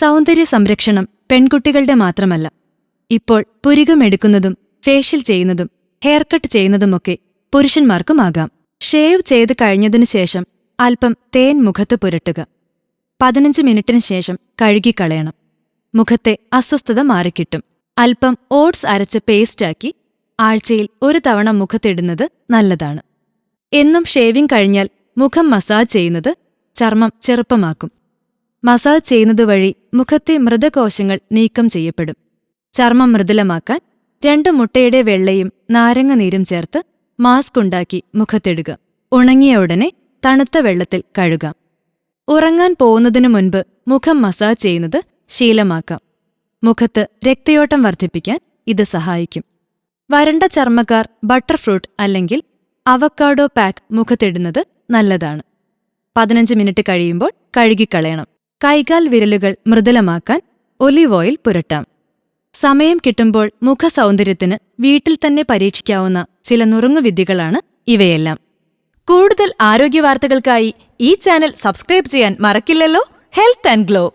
സൗന്ദര്യ സംരക്ഷണം പെൺകുട്ടികളുടെ മാത്രമല്ല. ഇപ്പോൾ പുരികമെടുക്കുന്നതും ഫേഷ്യൽ ചെയ്യുന്നതും ഹെയർ കട്ട് ചെയ്യുന്നതുമൊക്കെ പുരുഷന്മാർക്കുമാകാം. ഷേവ് ചെയ്ത് കഴിഞ്ഞതിനു ശേഷം അല്പം തേൻ മുഖത്ത് പുരട്ടുക. പതിനഞ്ച് മിനിറ്റിന് ശേഷം കഴുകിക്കളയണം. മുഖത്തെ അസ്വസ്ഥത മാറിക്കിട്ടും. അല്പം ഓട്സ് അരച്ച് പേസ്റ്റാക്കി ആഴ്ചയിൽ ഒരു തവണ മുഖത്തിടുന്നത് നല്ലതാണ്. എന്നും ഷേവിംഗ് കഴിഞ്ഞാൽ മുഖം മസാജ് ചെയ്യുന്നത് ചർമ്മം ചെറുപ്പമാക്കും. മസാജ് ചെയ്യുന്നത് വഴി മുഖത്തെ മൃതകോശങ്ങൾ നീക്കം ചെയ്യപ്പെടും. ചർമ്മം മൃദുലമാക്കാൻ രണ്ട് മുട്ടയുടെ വെള്ളയും നാരങ്ങ നീരും ചേർത്ത് മാസ്ക് ഉണ്ടാക്കി മുഖത്തിടുക. ഉണങ്ങിയ ഉടനെ തണുത്ത വെള്ളത്തിൽ കഴുകാം ഉറങ്ങാൻ പോകുന്നതിനു മുൻപ് മുഖം മസാജ് ചെയ്യുന്നത് ശീലമാക്കാം. മുഖത്ത് രക്തയോട്ടം വർദ്ധിപ്പിക്കാൻ ഇത് സഹായിക്കും. വരണ്ട ചർമ്മക്കാർ ബട്ടർഫ്രൂട്ട് അല്ലെങ്കിൽ അവക്കാഡോ പാക്ക് മുഖത്തിടുന്നത് നല്ലതാണ്. പതിനഞ്ച് മിനിറ്റ് കഴിയുമ്പോൾ കഴുകിക്കളയണം. കൈകാൽ വിരലുകൾ മൃദുലമാക്കാൻ ഒലിവ് ഓയിൽ പുരട്ടാം. സമയം കിട്ടുമ്പോൾ മുഖസൗന്ദര്യത്തിന് വീട്ടിൽ തന്നെ പരീക്ഷിക്കാവുന്ന ചില നുറുങ്ങുവിദ്യകളാണ് ഇവയെല്ലാം. കൂടുതൽ ആരോഗ്യവാർത്തകൾക്കായി ഈ ചാനൽ സബ്സ്ക്രൈബ് ചെയ്യാൻ മറക്കില്ലല്ലോ. Health and glow.